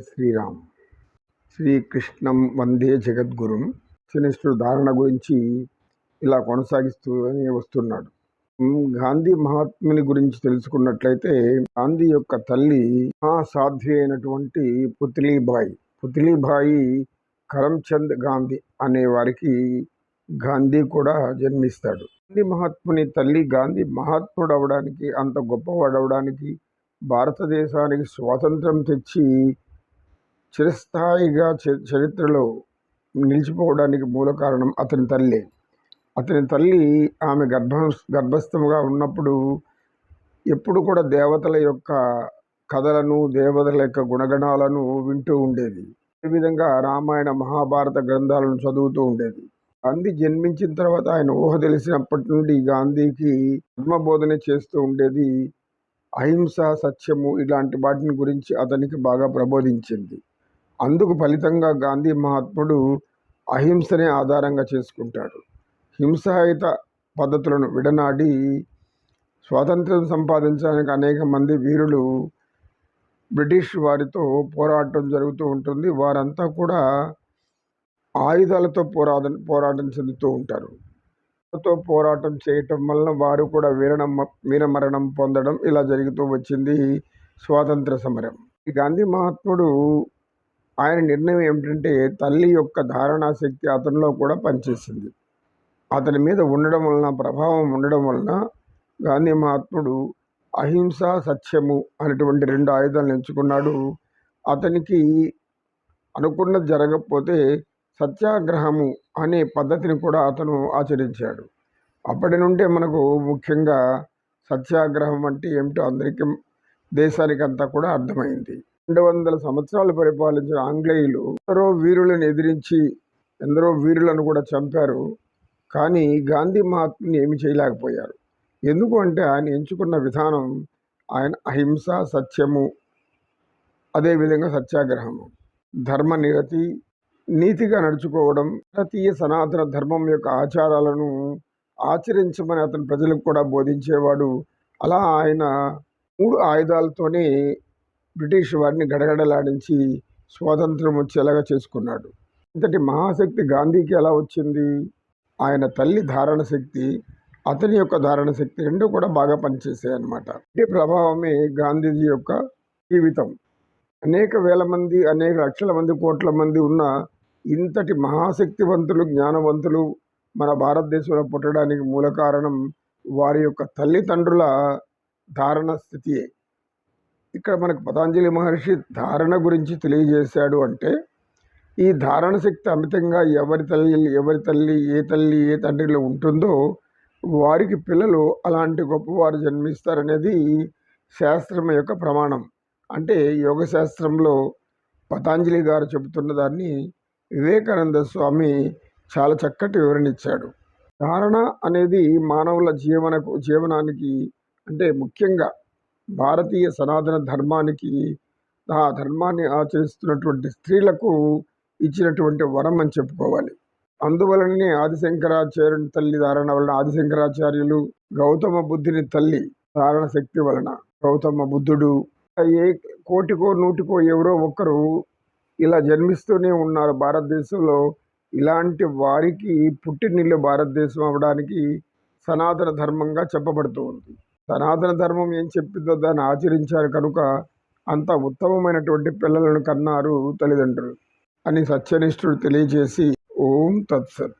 శ్రీరామ్. శ్రీకృష్ణం వందే జగద్గురుం. శనిష్ఠుడు ధారణ గురించి ఇలా కొనసాగిస్తూనే వస్తున్నాడు. గాంధీ మహాత్ముని గురించి తెలుసుకున్నట్లయితే గాంధీ యొక్క తల్లి మహాసాధ్వి అయినటువంటి పుత్లీబాయి. పుత్లీబాయి కరమ్చంద్ గాంధీ అనే వారికి గాంధీ కూడా జన్మిస్తాడు. గాంధీ మహాత్ముని తల్లి గాంధీ మహాత్ముడు అవడానికి అంత గొప్పవాడవడానికి భారతదేశానికి స్వాతంత్రం తెచ్చి చిరస్థాయిగా చరిత్రలో నిలిచిపోవడానికి మూల కారణం అతని తల్లి. అతని తల్లి ఆమె గర్భ గర్భస్థముగా ఉన్నప్పుడు ఎప్పుడు కూడా దేవతల యొక్క కథలను దేవతల యొక్క గుణగణాలను వింటూ ఉండేది. అదేవిధంగా రామాయణ మహాభారత గ్రంథాలను చదువుతూ ఉండేది. గాంధీ జన్మించిన తర్వాత ఆయన ఊహ తెలిసినప్పటి నుండి గాంధీకి ధర్మబోధన చేస్తూ ఉండేది. అహింస సత్యము ఇలాంటి వాటిని గురించి అతనికి బాగా ప్రబోధించింది. అందుకు ఫలితంగా గాంధీ మహాత్ముడు అహింసనే ఆధారంగా చేసుకుంటాడు. హింసాయుత పద్ధతులను విడనాడి స్వాతంత్రం సంపాదించడానికి అనేక మంది వీరులు బ్రిటిష్ వారితో పోరాటం జరుగుతూ ఉంటుంది. వారంతా కూడా ఆయుధాలతో పోరాటం పోరాటం చెందుతూ ఉంటారు. తో పోరాటం చేయటం వలన వారు కూడా వీరణ వీరమరణం పొందడం ఇలా జరుగుతూ వచ్చింది స్వాతంత్ర సమరం. ఈ గాంధీ మహాత్ముడు ఆయన నిర్ణయం ఏమిటంటే తల్లి యొక్క ధారణా శక్తి అతనిలో కూడా పనిచేసింది. అతని మీద ఉండడం వలన ప్రభావం ఉండడం వలన గాంధీ మహాత్ముడు అహింస సత్యము అనేటువంటి రెండు ఆయుధాలను ఎంచుకున్నాడు. అతనికి అనుకున్నది జరగకపోతే సత్యాగ్రహము అనే పద్ధతిని కూడా అతను ఆచరించాడు. అప్పటి నుండే మనకు ముఖ్యంగా సత్యాగ్రహం అంటే ఏమిటో అందరికీ దేశానికి అంతా కూడా అర్థమైంది. రెండు వందల సంవత్సరాలు పరిపాలించిన ఆంగ్లేయులు ఎందరో వీరులను ఎదిరించి ఎందరో వీరులను కూడా చంపారు. కానీ గాంధీ మహాత్ముని ఏమి చేయలేకపోయారు. ఎందుకు అంటే ఆయన ఎంచుకున్న విధానం ఆయన అహింస సత్యము అదేవిధంగా సత్యాగ్రహము. ధర్మ నిరతి నీతిగా నడుచుకోవడం భారతీయ సనాతన ధర్మం యొక్క ఆచారాలను ఆచరించమని అతను ప్రజలకు కూడా బోధించేవాడు. అలా ఆయన మూడు ఆయుధాలతోనే బ్రిటిష్ వారిని గడగడలాడించి స్వాతంత్రం వచ్చేలాగా చేసుకున్నాడు? ఇంతటి మహాశక్తి గాంధీకి ఎలా వచ్చింది? ఆయన తల్లి ధారణ శక్తి అతని యొక్క ధారణ శక్తి రెండు కూడా బాగా పనిచేసాయి అన్నమాట. ఈ ప్రభావమే గాంధీజీ యొక్క జీవితం. అనేక వేల మంది అనేక లక్షల మంది కోట్ల మంది ఉన్న ఇంతటి మహాశక్తివంతులు జ్ఞానవంతులు మన భారతదేశంలో పుట్టడానికి మూల కారణం వారి యొక్క తల్లిదండ్రుల ధారణ స్థితియే. ఇక్కడ మనకు పతాంజలి మహర్షి ధారణ గురించి తెలియజేశాడు అంటే ఈ ధారణ శక్తి అమితంగా ఎవరి తల్లి ఎవరి తల్లి ఏ తల్లి ఏ తండ్రిలో ఉంటుందో వారికి పిల్లలు అలాంటి గొప్పవారు జన్మిస్తారనేది శాస్త్రం యొక్క ప్రమాణం. అంటే యోగ శాస్త్రంలో పతాంజలి గారు చెబుతున్న దాన్ని వివేకానంద స్వామి చాలా చక్కటి వివరణ ఇచ్చాడు. ధారణ అనేది మానవుల జీవనకు జీవనానికి అంటే ముఖ్యంగా భారతీయ సనాతన ధర్మానికి ఆ ధర్మాన్ని ఆచరిస్తున్నటువంటి స్త్రీలకు ఇచ్చినటువంటి వరం అని చెప్పుకోవాలి. అందువలననే ఆదిశంకరాచార్యుని తల్లి ధారణ వలన ఆదిశంకరాచార్యులు గౌతమ బుద్ధుని తల్లి ధారణ శక్తి వలన గౌతమ బుద్ధుడు ఏ కోటికో నూటికో ఎవరో ఒక్కరు ఇలా జన్మిస్తూనే ఉన్నారు భారతదేశంలో. ఇలాంటి వారికి పుట్టినిల్లు భారతదేశం అవడానికి సనాతన ధర్మంగా చెప్పబడుతూ ఉంది. సనాతన ధర్మం ఏం చెప్పిందో దాన్ని ఆచరించారు కనుక అంత ఉత్తమమైనటువంటి పిల్లలను కన్నారు తల్లిదండ్రులు అని సత్యనిష్ఠుడు తెలియజేసి ఓం తత్సత్.